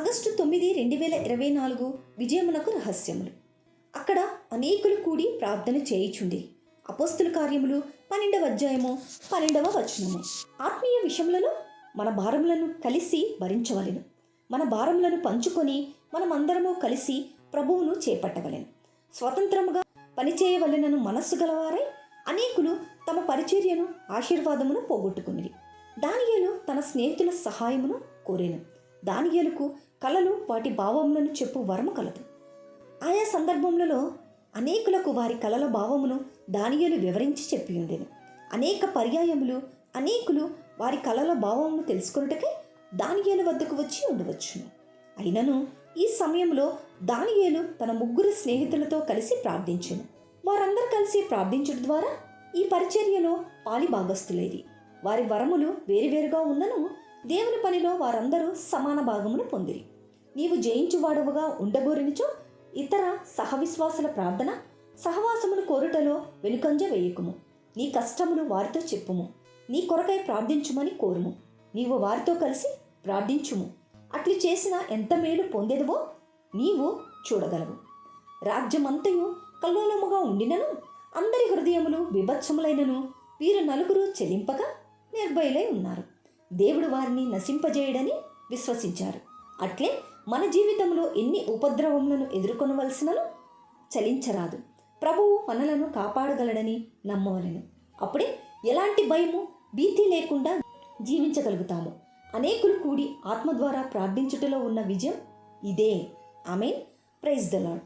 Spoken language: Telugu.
ఆగస్టు తొమ్మిది రెండు వేల ఇరవై నాలుగు విజయమునకు రహస్యములు. అక్కడ అనేకులు కూడి ప్రార్థన చేయుచుండి. అపోస్తుల కార్యములు పన్నెండవ అధ్యాయము పన్నెండవ వచనము. ఆత్మీయ విషయములలో మన భారములను కలిసి భరించవలెను. మన భారములను పంచుకొని మనమందరము కలిసి ప్రభువును చేపట్టవలెను. స్వతంత్రముగా పనిచేయవలెనను మనస్సు గలవారై అనేకులు తమ పరిచర్యను ఆశీర్వాదమును పోగొట్టుకుని దానియలు తన స్నేహితుల సహాయమును కోరెను. దానియేలుకు కళలు వాటి భావములను చెప్పు వరము కలదు. ఆయా సందర్భములలో అనేకులకు వారి కళల భావమును దానియలు వివరించి చెప్పి ఉండేది అనేక పర్యాయములు అనేకులు వారి కళల భావమును తెలుసుకున్నటకే దానియేలు వద్దకు వచ్చి ఉండవచ్చును. అయినను ఈ సమయంలో దానియేలు తన ముగ్గురు స్నేహితులతో కలిసి ప్రార్థించను. వారందరూ కలిసి ప్రార్థించడం ద్వారా ఈ పరిచర్యలో పాలి భాగస్థులేది వారి వరములు వేరువేరుగా ఉన్నను దేవుని పనిలో వారందరూ సమాన భాగమును పొందిరి. నీవు జయించువాడవుగా ఉండబోరినిచో ఇతర సహవిశ్వాసుల ప్రార్థన సహవాసమును కోరుటలో వెనుకంజ వేయకుము. నీ కష్టములు వారితో చెప్పుము. నీ కొరకై ప్రార్థించుమని కోరుము. నీవు వారితో కలిసి ప్రార్థించుము. అట్లు చేసిన ఎంత మేలు పొందేదవో నీవు చూడగలవు. రాజ్యమంతయు కల్లోలముగా ఉండినను అందరి హృదయములు విభత్సములైనను వీరు నలుగురు చెలింపగా నిర్భయులై ఉన్నారు. దేవుడు వారిని నశింపజేయడని విశ్వసించారు. అట్లే మన జీవితంలో ఎన్ని ఉపద్రవములను ఎదుర్కొనవలసినను చలించరాదు. ప్రభువు మనలను కాపాడగలడని నమ్మవలను. అప్పుడే ఎలాంటి భయము భీతి లేకుండా జీవించగలుగుతాము. అనేకులు కూడి ఆత్మ ద్వారా ప్రార్థించుటలో ఉన్న విజయం ఇదే. ఆమె ప్రైజ్ ద లాడ్